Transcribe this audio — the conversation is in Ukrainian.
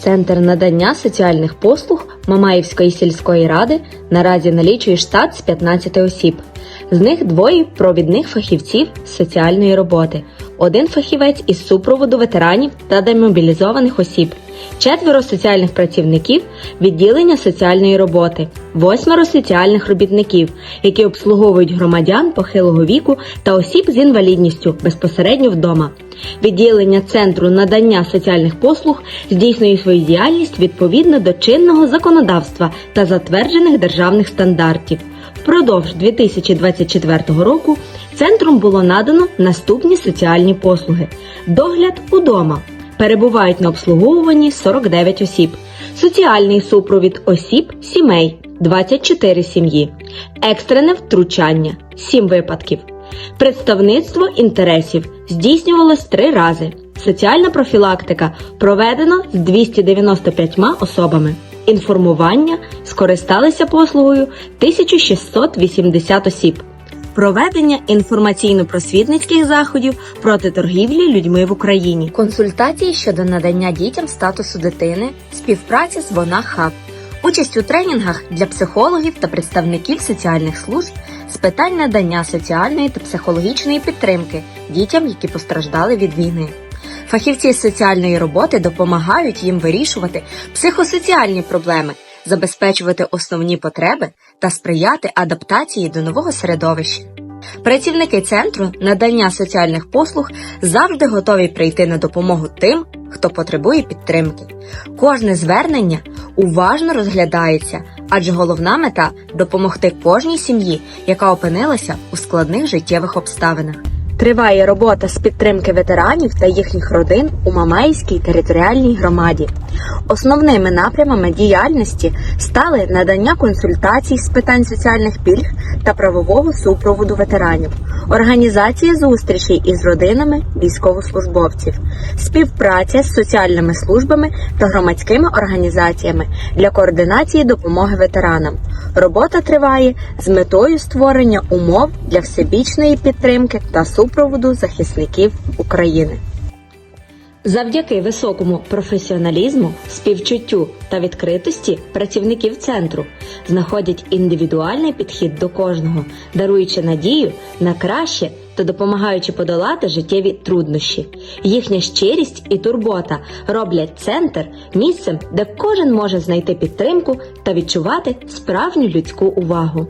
Центр надання соціальних послуг Мамаївської сільської ради наразі налічує штат з 15 осіб. З них двоє провідних фахівців з соціальної роботи, один фахівець із супроводу ветеранів та демобілізованих осіб, четверо соціальних працівників відділення соціальної роботи, восьмеро соціальних робітників, які обслуговують громадян похилого віку та осіб з інвалідністю безпосередньо вдома. Відділення Центру надання соціальних послуг здійснює свою діяльність відповідно до чинного законодавства та затверджених державних стандартів. Впродовж 2024 року центром було надано наступні соціальні послуги: догляд удома. Перебувають на обслуговуванні 49 осіб, соціальний супровід осіб сімей 24 сім'ї, екстрене втручання 7 випадків. Представництво інтересів здійснювалось три рази. Соціальна профілактика проведено з 295 особами. Інформування скористалися послугою 1680 осіб. Проведення інформаційно-просвітницьких заходів проти торгівлі людьми в Україні. Консультації щодо надання дітям статусу дитини, співпраця з Вона Хаб. Участь у тренінгах для психологів та представників соціальних служб з питань надання соціальної та психологічної підтримки дітям, які постраждали від війни. Фахівці з соціальної роботи допомагають їм вирішувати психосоціальні проблеми, забезпечувати основні потреби та сприяти адаптації до нового середовища. Працівники центру надання соціальних послуг завжди готові прийти на допомогу тим, хто потребує підтримки. Кожне звернення уважно розглядається, адже головна мета допомогти кожній сім'ї, яка опинилася у складних життєвих обставинах. Триває робота з підтримки ветеранів та їхніх родин у Мамаївській територіальній громаді. Основними напрямами діяльності стали надання консультацій з питань соціальних пільг та правового супроводу ветеранів, організація зустрічей із родинами військовослужбовців, співпраця з соціальними службами та громадськими організаціями для координації допомоги ветеранам. Робота триває з метою створення умов для всебічної підтримки та супроводу захисників України. Завдяки високому професіоналізму, співчуттю та відкритості працівників центру знаходять індивідуальний підхід до кожного, даруючи надію на краще та допомагаючи подолати життєві труднощі. Їхня щирість і турбота роблять центр місцем, де кожен може знайти підтримку та відчувати справжню людську увагу.